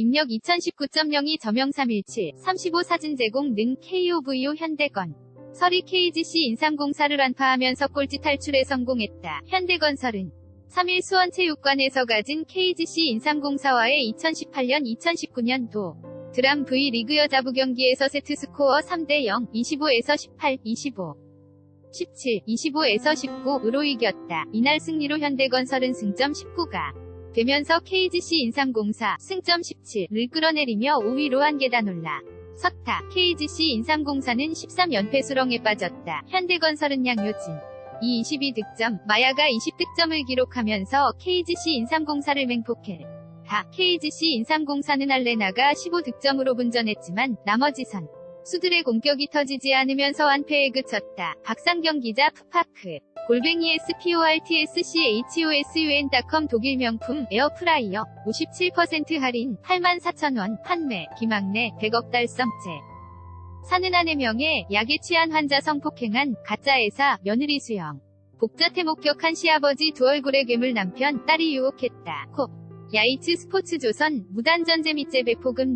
입력 2019.02 저명 317 35 사진 제공 능 KOVO 현대건 설이 KGC 인삼공사를 안파하면서 꼴찌 탈출에 성공했다. 현대건설은 3일 수원체육관에서 가진 KGC 인삼공사와의 2018년-2019년도 드람 V 리그 여자부 경기에서 세트 스코어 3대 0, 25에서 18, 25, 17, 25에서 19으로 이겼다. 이날 승리로 현대건설은 승점 19가 되면서 KGC 인삼공사 승점 17를 끌어내리며 5위로 한 계단 올라 섰다. KGC 인삼공사는 13연패 수렁에 빠졌다. 현대건설은 양효진 이 22득점, 마야가 20득점을 기록하면서 KGC 인삼공사를 맹폭해 다 KGC 인삼공사는 알레나가 15득점으로 분전했지만 나머지 선 수들의 공격이 터지지 않으면서 완패에 그쳤다. 박상경 기자 푸파크 골뱅이 sportscahosun.com 독일 명품 에어프라이어 57% 할인 84,000원 판매 김학래 100억 달성제. 사는 아내 명예 약에 취한 환자 성폭행한 가짜회사 며느리 수영. 복자태 목격한 시아버지 두 얼굴의 괴물 남편 딸이 유혹했다. 코. 야이츠 스포츠조선 무단전제 및 재배포금